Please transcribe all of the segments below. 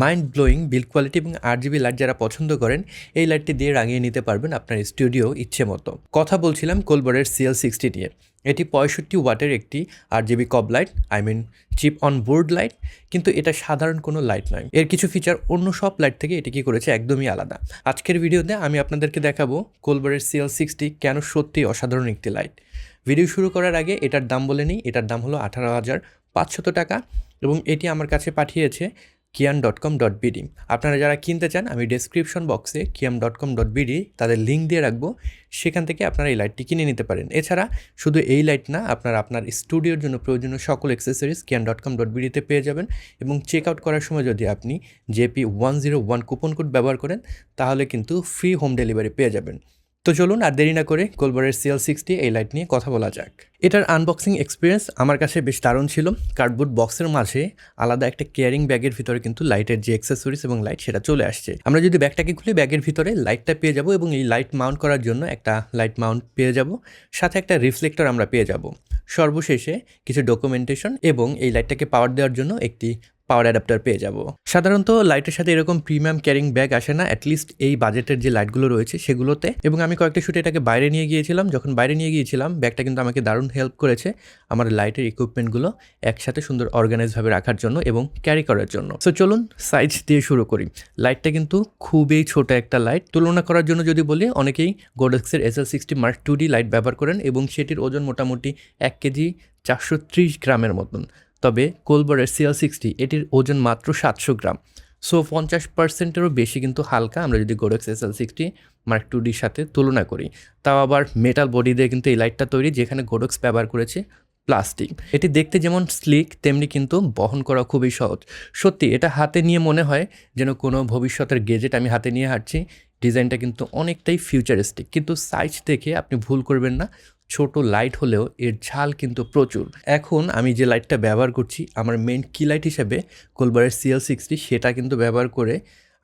Mind blowing বিল quality এবং আর GB light যারা পছন্দ করেন, এই লাইটটি দিয়ে রাঙিয়ে নিতে পারবেন আপনার স্টুডিও ইচ্ছে মতো। কথা বলছিলাম কোলবারের সিএল সিক্সটি নিয়ে। এটি পঁয়ষট্টি ওয়াটের একটি R GB COB light I mean chip on board light কিন্তু এটা সাধারণ কোনো লাইট নয়। এর কিছু ফিচার অন্য সব লাইট থেকে এটি কী করেছে একদমই আলাদা। আজকের ভিডিওতে আমি আপনাদেরকে দেখাবো কোলবারের সিএল সিক্সটি কেন সত্যি অসাধারণ একটি লাইট ভিডিও শুরু করার আগে এটার দাম বলে নিই। এটার দাম হলো আঠারো হাজার পাঁচশত টাকা এবং এটি আমার কাছে পাঠিয়েছে Kiyan dot com dot BD আপনারা যারা কিনতে চান, আমি ডেসক্রিপশন বক্সে Kiyam dot com dot BD তাদের লিঙ্ক দিয়ে রাখব। সেখান থেকে আপনারা এই লাইটটি কিনে নিতে পারেন। এছাড়া শুধু এই লাইট না, আপনারা আপনার স্টুডিওর জন্য প্রয়োজনীয় সকল accessories Kiyan dot com dot বিডিতে পেয়ে যাবেন। এবং চেক আউট করার সময় যদি আপনি JP one zero one coupon code ব্যবহার করেন, তাহলে কিন্তু ফ্রি হোম ডেলিভারি পেয়ে যাবেন। তো চলুন আর দেরি না করে কোলবারের সিএল সিক্সটি এই লাইট নিয়ে কথা বলা যাক। এটার আনবক্সিং এক্সপিরিয়েন্স আমার কাছে বেশ দারুণ ছিল। কার্ডবোর্ড বক্সের মাঝে আলাদা একটা কেয়ারিং ব্যাগের ভিতরে কিন্তু লাইটের যে অ্যাক্সেসরিজ এবং লাইট সেটা চলে আসছে। আমরা যদি ব্যাগটাকে খুলে ব্যাগের ভিতরে লাইটটা পেয়ে যাব এবং এই লাইট মাউন্ট করার জন্য একটা লাইট মাউন্ট পেয়ে যাব, সাথে একটা রিফ্লেক্টর আমরা পেয়ে যাব। সর্বশেষে কিছু ডকুমেন্টেশন এবং এই লাইটটাকে পাওয়ার দেওয়ার জন্য একটি পাওয়ার অ্যাডাপ্টার পেয়ে যাব। সাধারণত লাইটের সাথে এরকম প্রিমিয়াম ক্যারিং ব্যাগ আসে না অ্যাটলিস্ট এই বাজেটের যে লাইটগুলো রয়েছে সেগুলোতে। এবং আমি কয়েকটা শুটে এটাকে বাইরে নিয়ে গিয়েছিলাম, যখন বাইরে নিয়ে গিয়েছিলাম ব্যাগটা কিন্তু আমাকে দারুণ হেল্প করেছে আমার লাইটের ইকুইপমেন্টগুলো একসাথে সুন্দর অর্গানাইজভাবে রাখার জন্য এবং ক্যারি করার জন্য। সো চলুন সাইজ দিয়ে শুরু করি। লাইটটা কিন্তু খুবই ছোট একটা লাইট তুলনা করার জন্য যদি বলি, অনেকেই গোডেক্সের S L sixty mark two D light ব্যবহার করেন এবং সেটির ওজন মোটামুটি এক কেজি চারশো ত্রিশ গ্রামের মতন। তবে কোলবারের সিএল সিক্সটি, এটির ওজন মাত্র সাতশো গ্রাম। সো, পঞ্চাশ পার্সেন্টেরও বেশি কিন্তু হালকা আমরা যদি Godox S L sixty, mark two ডির সাথে তুলনা করি। তাও আবার মেটাল বডি দিয়ে কিন্তু এই লাইটটা তৈরি, যেখানে গোডেক্স ব্যবহার করেছে প্লাস্টিক। এটি দেখতে যেমন স্লিক তেমনি কিন্তু বহন করা খুবই সহজ। সত্যি, এটা হাতে নিয়ে মনে হয় যেন কোনো ভবিষ্যতের গেজেট আমি হাতে নিয়ে হাঁটছি। ডিজাইনটা কিন্তু অনেকটাই ফিউচারিস্টিক কিন্তু সাইজ দেখে আপনি ভুল করবেন না। ছোট লাইট হলেও এর ঝাল কিন্তু প্রচুর। এখন আমি যে লাইটটা ব্যবহার করছি, আমার মেন কি লাইট হিসেবে কোলবারের সিএল সিক্সটি সেটা কিন্তু ব্যবহার করে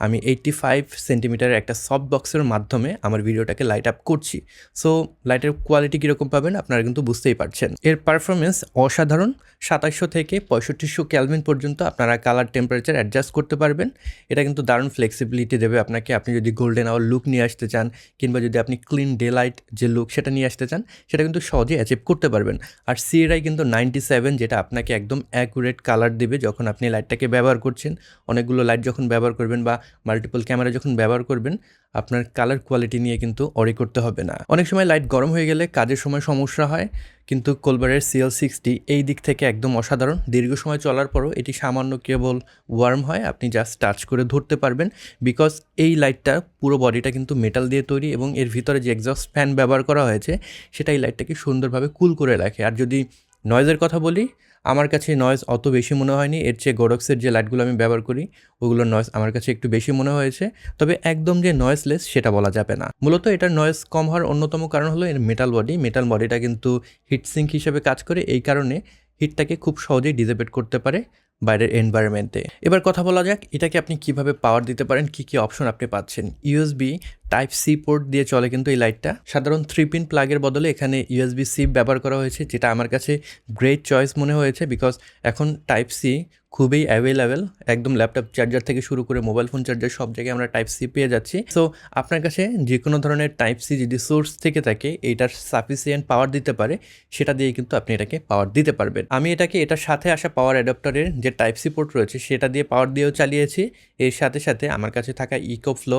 আমি এইট্টি ফাইভ সেন্টিমিটারের একটা সফট বক্সের মাধ্যমে আমার ভিডিওটাকে লাইট আপ করছি। সো লাইটের কোয়ালিটি কীরকম পাবেন আপনারা কিন্তু বুঝতেই পারছেন। এর পারফরমেন্স অসাধারণ সাতাশশো থেকে পঁয়ষট্টিশো ক্যালভিন পর্যন্ত আপনারা কালার টেম্পারেচার অ্যাডজাস্ট করতে পারবেন। এটা কিন্তু দারুণ ফ্লেক্সিবিলিটি দেবে আপনাকে। আপনি যদি গোল্ডেন আওয়ার লুক নিয়ে আসতে চান, কিংবা যদি আপনি ক্লিন ডে লাইট যে লুক সেটা নিয়ে আসতে চান, সেটা কিন্তু সহজে অ্যাচিভ করতে পারবেন। আর সিএরআই কিন্তু নাইনটি সেভেন যেটা আপনাকে একদম অ্যাকুরেট কালার দেবে যখন আপনি লাইটটাকে ব্যবহার করছেন। অনেকগুলো লাইট যখন ব্যবহার করবেন বা মাল্টিপল ক্যামেরা যখন ব্যবহার করবেন, আপনার কালার কোয়ালিটি নিয়ে কিন্তু অরি করতে হবে না। অনেক সময় লাইট গরম হয়ে গেলে কাজের সময় সমস্যা হয়, কিন্তু কোলবারের সিএল সিক্সটি এই দিক থেকে একদম অসাধারণ। দীর্ঘ সময় চলার পরও এটি সামান্য কেবল ওয়ার্ম হয়, আপনি জাস্ট টাচ করে ধরতে পারবেন বিকজ এই লাইটটা পুরো বডিটা কিন্তু মেটাল দিয়ে তৈরি এবং এর ভিতরে যে এক্সস্ট ফ্যান ব্যবহার করা হয়েছে, সেটা এই লাইটটাকে সুন্দরভাবে কুল করে রাখে। আর যদি নয়েজের কথা বলি আমার কাছে নয়েজ অত বেশি মনে হয়নি। এর চেয়ে গোরক্সের যে লাইটগুলো আমি ব্যবহার করি, ওগুলোর নয়েজ আমার কাছে একটু বেশি মনে হয়েছে। তবে একদম যে নয়েজলেস সেটা বলা যাবে না। মূলত এটার নয়েজ কম হওয়ার অন্যতম কারণ হলো এর মেটাল বডি মেটাল বডিটা কিন্তু হিটসিঙ্ক হিসেবে কাজ করে। এই কারণে হিটটাকে খুব সহজেই ডিজেবেট করতে পারে। বাইরের এনভায়রনমেন্টে এবার কথা বলা যাক, এটাকে আপনি কীভাবে পাওয়ার দিতে পারেন, কি কি অপশন আপনি পাচ্ছেন। ইউএসবি টাইপ সি পোর্ট দিয়ে চলে কিন্তু এই লাইটটা সাধারণ থ্রি পিন প্লাগের বদলে এখানে ইউএসবি সি ব্যবহার করা হয়েছে, যেটা আমার কাছে গ্রেট চয়েস মনে হয়েছে বিকজ এখন টাইপ সি খুবই অ্যাভেলেবেল একদম ল্যাপটপ চার্জার থেকে শুরু করে মোবাইল ফোন চার্জার সব জায়গায় আমরা টাইপ সি পেয়ে যাচ্ছি। সো আপনার কাছে যে কোনো ধরনের টাইপ সি যদি সোর্স থেকে থাকে, এটার সাফিসিয়েন্ট পাওয়ার দিতে পারে, সেটা দিয়ে কিন্তু আপনি এটাকে পাওয়ার দিতে পারবেন। আমি এটাকে, এটার সাথে আসা পাওয়ার অ্যাডাপ্টারের যে টাইপ সি পোর্ট রয়েছে, সেটা দিয়ে পাওয়ার দিয়েও চালিয়েছি। এর সাথে সাথে আমার কাছে থাকা eco flow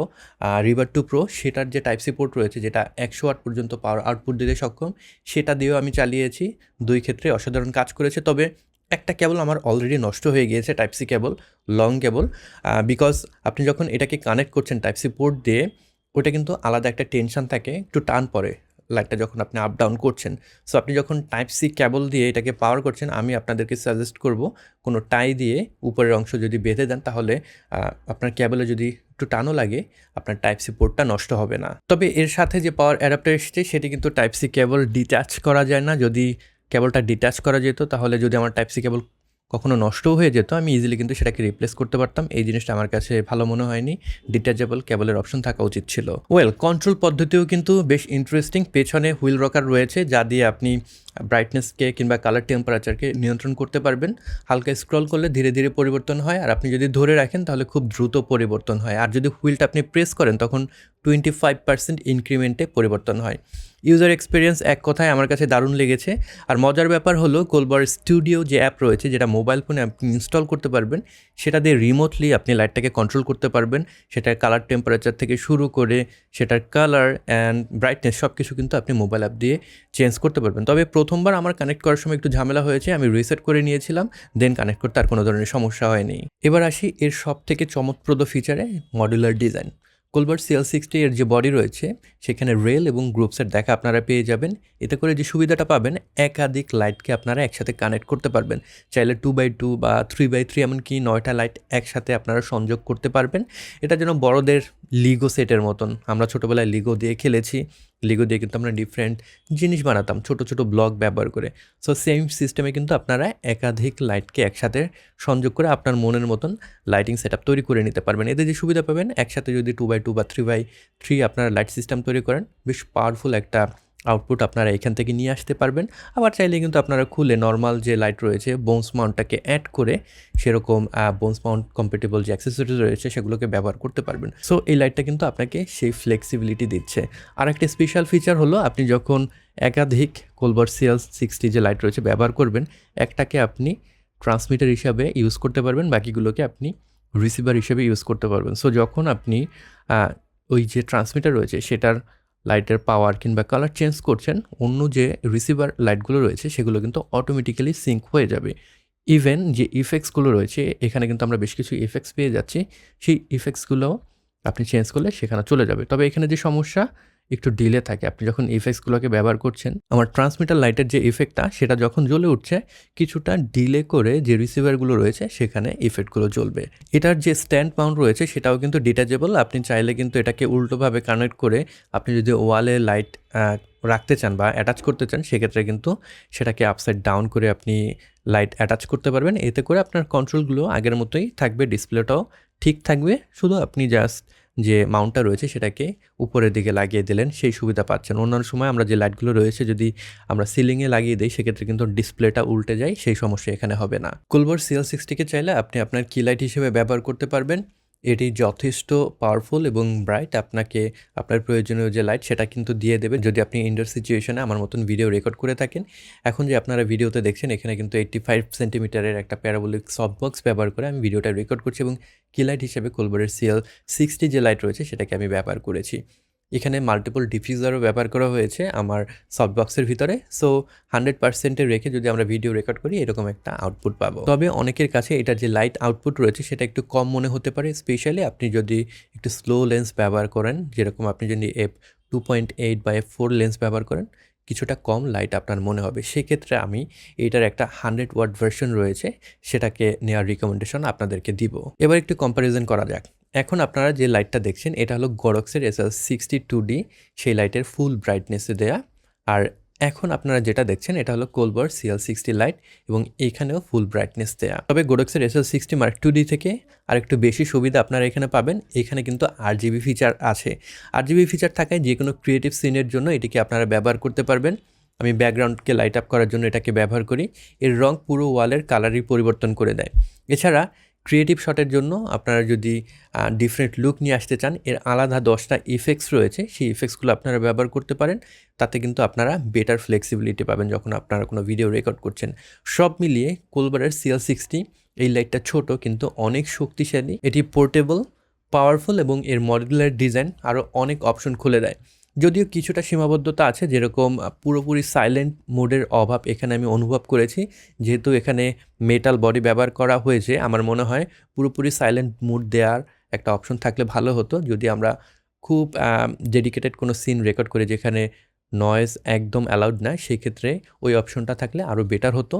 river two pro সেটার যে টাইপ সি পোর্ট রয়েছে, যেটা একশো ওয়াট পর্যন্ত পাওয়ার আউটপুট দিতে সক্ষম, সেটা দিয়েও আমি চালিয়েছি। দুই ক্ষেত্রে অসাধারণ কাজ করেছে, তবে একটা কেবল আমার অলরেডি নষ্ট হয়ে গিয়েছে type C cable long cable because আপনি যখন এটাকে কানেক্ট করছেন টাইপ সি পোর্ট দিয়ে, ওটা কিন্তু আলাদা একটা টেনশন থাকে, একটু টান পড়ে। লাইটটা যখন আপনি আপ ডাউন করছেন সো আপনি যখন টাইপ সি কেবল দিয়ে এটাকে পাওয়ার করছেন, আমি আপনাদেরকে সাজেস্ট করব কোনো টাই দিয়ে উপরের অংশ যদি বেঁধে দেন, তাহলে আপনার ক্যাবলে যদি একটু টানও লাগে, আপনার টাইপ সি পোর্টটা নষ্ট হবে না। তবে এর সাথে যে পাওয়ার অ্যাডাপ্টার এসেছে, সেটি কিন্তু টাইপ সি কেবল ডিট্যাচ করা যায় না। যদি কেবলটা ডিট্যাচ করা যেত, তাহলে যদি আমার টাইপ সি কেবল কখনো নষ্টও হয়ে যেত, আমি ইজিলি কিন্তু সেটাকে রিপ্লেস করতে পারতাম। এই জিনিসটা আমার কাছে ভালো মনে হয়নি। ডিটাচেবল কেবলের অপশন থাকা উচিত ছিল। ওয়েল কন্ট্রোল পদ্ধতিও কিন্তু বেশ ইন্টারেস্টিং পেছনে হুইল রকার রয়েছে, যা দিয়ে আপনি ব্রাইটনেসকে কিংবা কালার টেম্পারেচারকে নিয়ন্ত্রণ করতে পারবেন। হালকা স্ক্রল করলে ধীরে ধীরে পরিবর্তন হয়। আর আপনি যদি ধরে রাখেন, তাহলে খুব দ্রুত পরিবর্তন হয়। আর যদি হুইলটা আপনি প্রেস করেন, তখন টোয়েন্টি ফাইভ পার্সেন্ট ইনক্রিমেন্টে পরিবর্তন হয়। ইউজার এক্সপিরিয়েন্স এক কথায় আমার কাছে দারুণ লেগেছে। আর মজার ব্যাপার হলো কোলবার স্টুডিও যে অ্যাপ রয়েছে, যেটা মোবাইল ফোনে আপনি ইনস্টল করতে পারবেন, সেটা দিয়ে রিমোটলি আপনি লাইটটাকে কন্ট্রোল করতে পারবেন। সেটার কালার টেম্পারেচার থেকে শুরু করে, সেটার কালার অ্যান্ড ব্রাইটনেস সব কিছু কিন্তু আপনি মোবাইল অ্যাপ দিয়ে চেঞ্জ করতে পারবেন। তবে প্রথমবার আমার কানেক্ট করার সময় একটু ঝামেলা হয়েছে, আমি রিসেট করে নিয়েছিলাম দেন কানেক্ট করতে আর কোনো ধরনের সমস্যা হয়নি। এবার আসি এর সব থেকে চমকপ্রদ ফিচারে modular design Colbor CL sixty এর যে বডি রয়েছে, সেখানে রেল এবং গ্রুপসের দেখা আপনারা পেয়ে যাবেন। এতে করে যে সুবিধাটা পাবেন, একাধিক লাইটকে আপনারা একসাথে কানেক্ট করতে পারবেন। চাইলে টু বাই টু বা থ্রি বাই থ্রি এমনকি নয়টা লাইট একসাথে আপনারা সংযোগ করতে পারবেন। এটা যেন বড়দের লিগো সেটের মতন। আমরা ছোটোবেলায় লিগো দিয়ে খেলেছি। লিগো দিয়ে কিন্তু আমরা ডিফারেন্ট জিনিস বানাতাম, ছোট ছোট ব্লক ব্যবহার করে। সো সেম সিস্টেমে কিন্তু আপনারা একাধিক লাইটকে একসাথে সংযোগ করে আপনার মনের মতন লাইটিং সেট তৈরি করে নিতে পারবেন। এতে যে সুবিধা পাবেন, একসাথে যদি টু বাই টু বা থ্রি বাই থ্রি আপনারা লাইট সিস্টেম তৈরি করেন, বেশ পাওয়ারফুল একটা আউটপুট আপনারা এখান থেকে নিয়ে আসতে পারবেন। আবার চাইলে কিন্তু আপনারা খুলে নর্মাল যে লাইট রয়েছে বোনস মাউন্টটাকে অ্যাড করে সেরকম বোনস মাউন্ট কম্পেটেবল যে অ্যাক্সেসরিজ রয়েছে সেগুলোকে ব্যবহার করতে পারবেন। সো এই লাইটটা কিন্তু আপনাকে সেই ফ্লেক্সিবিলিটি দিচ্ছে। আর একটা স্পেশাল ফিচার হলো, আপনি যখন একাধিক কোলবার সিএল সিক্সটি যে লাইট রয়েছে ব্যবহার করবেন, একটাকে আপনি ট্রান্সমিটার হিসাবে ইউজ করতে পারবেন, বাকিগুলোকে আপনি রিসিভার হিসেবে ইউজ করতে পারবেন। সো যখন আপনি ওই যে ট্রান্সমিটার রয়েছে, সেটার লাইটের পাওয়ার কিংবা কালার চেঞ্জ করছেন, অন্য যে রিসিভার লাইটগুলো রয়েছে সেগুলো কিন্তু অটোমেটিক্যালি সিঙ্ক হয়ে যাবে। ইভেন যে ইফেক্টসগুলো রয়েছে, এখানে কিন্তু আমরা বেশ কিছু ইফেক্টস পেয়ে যাচ্ছি। সেই ইফেক্টসগুলো আপনি চেঞ্জ করলে সেখানে চলে যাবে। তবে এখানে যে সমস্যা একটু ডিলে থাকে। আপনি যখন ইফেক্টসগুলোকে ব্যবহার করছেন, আমার ট্রান্সমিটার লাইটের যে ইফেক্টটা সেটা যখন জ্বলে উঠছে, কিছুটা ডিলে করে যে রিসিভারগুলো রয়েছে, সেখানে ইফেক্টগুলো জ্বলবে। এটার যে স্ট্যান্ড মাউন্ট রয়েছে, সেটাও কিন্তু ডিটাচেবল আপনি চাইলে কিন্তু এটাকে উল্টোভাবে কানেক্ট করে আপনি যদি ওয়ালে লাইট রাখতে চান বা অ্যাটাচ করতে চান, সেক্ষেত্রে কিন্তু সেটাকে আপসাইড ডাউন করে আপনি লাইট অ্যাটাচ করতে পারবেন। এতে করে আপনার কন্ট্রোলগুলো আগের মতোই থাকবে ডিসপ্লেটাও ঠিক থাকবে। শুধু আপনি জাস্ট যে মাউন্টটা রয়েছে সেটাকে উপরের দিকে লাগিয়ে দিলেন, সেই সুবিধা পাচ্ছেন। অন্যান্য সময় আমরা যে লাইটগুলো রয়েছে, যদি আমরা সিলিংয়ে লাগিয়ে দিই, সেক্ষেত্রে কিন্তু ডিসপ্লেটা উল্টে যায়, সেই সমস্যা এখানে হবে না। কুলবার সিএল সিক্সটিকে চাইলে আপনি আপনার কি লাইট হিসেবে ব্যবহার করতে পারবেন। এটি যথেষ্ট পাওয়ারফুল এবং ব্রাইট আপনাকে, আপনার প্রয়োজনীয় যে লাইট সেটা কিন্তু দিয়ে দেবে। যদি আপনি ইন্ডোর সিচুয়েশনে আমার মতন ভিডিও রেকর্ড করে থাকেন, এখন যে আপনারা ভিডিওতে দেখছেন, এখানে কিন্তু এইট্টি ফাইভ সেন্টিমিটারের একটা প্যারাবোলিক সফট বক্স ব্যবহার করে আমি ভিডিওটা রেকর্ড করছি এবং কি লাইট হিসেবে কোলবারের সিএল সিক্সটি যে লাইট রয়েছে, সেটাকে আমি ব্যবহার করেছি। এখানে মাল্টিপল ডিফিউজারও ব্যবহার করা হয়েছে আমার সফট বক্সের ভিতরে সো হান্ড্রেড পার্সেন্টে রেখে যদি আমরা ভিডিও রেকর্ড করি, এরকম একটা আউটপুট পাবো। তবে অনেকের কাছে এটার যে লাইট আউটপুট রয়েছে, সেটা একটু কম মনে হতে পারে। স্পেশালি আপনি যদি একটু স্লো লেন্স ব্যবহার করেন, যেরকম আপনি যদি এফ টু পয়েন্ট এইট বা এফ ফোর লেন্স ব্যবহার করেন, কিছুটা কম লাইট আপনার মনে হবে। সেক্ষেত্রে আমি এইটার একটা হান্ড্রেড ওয়াট ভার্সন রয়েছে, সেটাকে নেওয়ার রিকমেন্ডেশন আপনাদেরকে দিব। এবার একটু কম্প্যারিজন করা যাক। এখন আপনারা যে লাইটটা দেখছেন, এটা হলো গরক্সের S L sixty two D সেই লাইটের ফুল ব্রাইটনেসে দেয়া। আর এখন আপনারা যেটা দেখছেন, এটা হলো কোলবার সিএল সিক্সটি লাইট এবং এখানেও ফুল ব্রাইটনেস দেয়া। তবে গোডক্সের S L sixty mark two D থেকে আর একটু বেশি সুবিধা আপনারা এখানে পাবেন। এখানে কিন্তু আর জিবি ফিচার আছে। আর জিবি ফিচার থাকায় যে কোনো ক্রিয়েটিভ সিনের জন্য এটিকে আপনারা ব্যবহার করতে পারবেন। আমি ব্যাকগ্রাউন্ডকে লাইট আপ করার জন্য এটাকে ব্যবহার করি। এর রং পুরো ওয়ালের কালারই পরিবর্তন করে দেয়। এছাড়া ক্রিয়েটিভ শটের জন্য আপনারা যদি ডিফারেন্ট লুক নিয়ে আসতে চান, এর আলাদা দশটা ইফেক্টস রয়েছে, সেই ইফেক্টসগুলো আপনারা ব্যবহার করতে পারেন। তাতে কিন্তু আপনারা বেটার ফ্লেক্সিবিলিটি পাবেন যখন আপনারা কোনো ভিডিও রেকর্ড করছেন। সব মিলিয়ে কোলবারের সিএল সিক্সটি এই লাইটটা ছোট কিন্তু অনেক শক্তিশালী। এটি পোর্টেবল পাওয়ারফুল এবং এর মডেলের ডিজাইন আরও অনেক অপশন খুলে দেয়। যদিও কিছুটা সীমাবদ্ধতা আছে, যেরকম পুরোপুরি সাইলেন্ট মোডের অভাব এখানে আমি অনুভব করেছি। যেহেতু এখানে মেটাল বডি ব্যবহার করা হয়েছে, আমার মনে হয় পুরোপুরি সাইলেন্ট মুড দেওয়ার একটা অপশন থাকলে ভালো হতো। যদি আমরা খুব ডেডিকেটেড কোনো সিন রেকর্ড করি যেখানে নয়েজ একদম অ্যালাউড না সেই ক্ষেত্রে ওই অপশনটা থাকলে আরও বেটার হতো।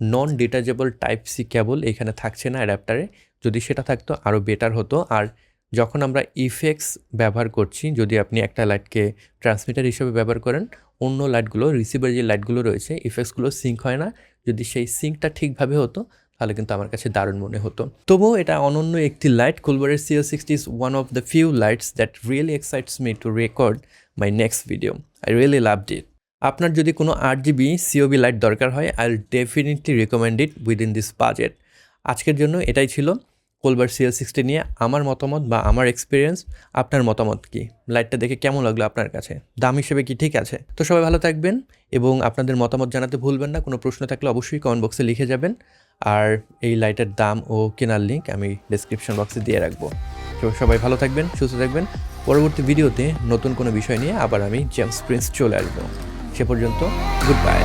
Non detachable type C cable এখানে থাকছে না অ্যাডাপ্টারে যদি সেটা থাকতো, আরও বেটার হতো। আর যখন আমরা ইফেক্টস ব্যবহার করছি, যদি আপনি একটা লাইটকে ট্রান্সমিটার হিসেবে ব্যবহার করেন, অন্য লাইটগুলো রিসিভার যে লাইটগুলো রয়েছে ইফেক্টসগুলো সিঙ্ক হয় না। যদি সেই সিঙ্কটা ঠিকভাবে হতো, তাহলে কিন্তু আমার কাছে দারুণ মনে হতো। তবুও এটা অনন্য একটি light কুলবারের CL sixty is one of the few lights that really excites me to record my next video I really love it আপনার যদি কোনো আট জিবি সিওবি লাইট দরকার হয় I will definitely recommend it within this budget আজকের জন্য এটাই ছিল। কোলবার সিএল সিক্সটি নিয়ে আমার মতামত বা আমার এক্সপিরিয়েন্স আপনার মতামত কি? লাইটটা দেখে কেমন লাগল আপনার কাছে? দাম হিসেবে কি ঠিক আছে? তো সবাই ভালো থাকবেন এবং আপনাদের মতামত জানাতে ভুলবেন না। কোনো প্রশ্ন থাকলে অবশ্যই কমেন্ট বক্সে লিখে যাবেন। আর এই লাইটের দাম ও কেনার লিঙ্ক আমি ডিসক্রিপশন বক্সে দিয়ে রাখব। তো সবাই ভালো থাকবেন, সুস্থ থাকবেন। পরবর্তী ভিডিওতে নতুন কোনো বিষয় নিয়ে আবার আমি জেমস প্রিন্স চলে আসব। সে পর্যন্ত গুড বাই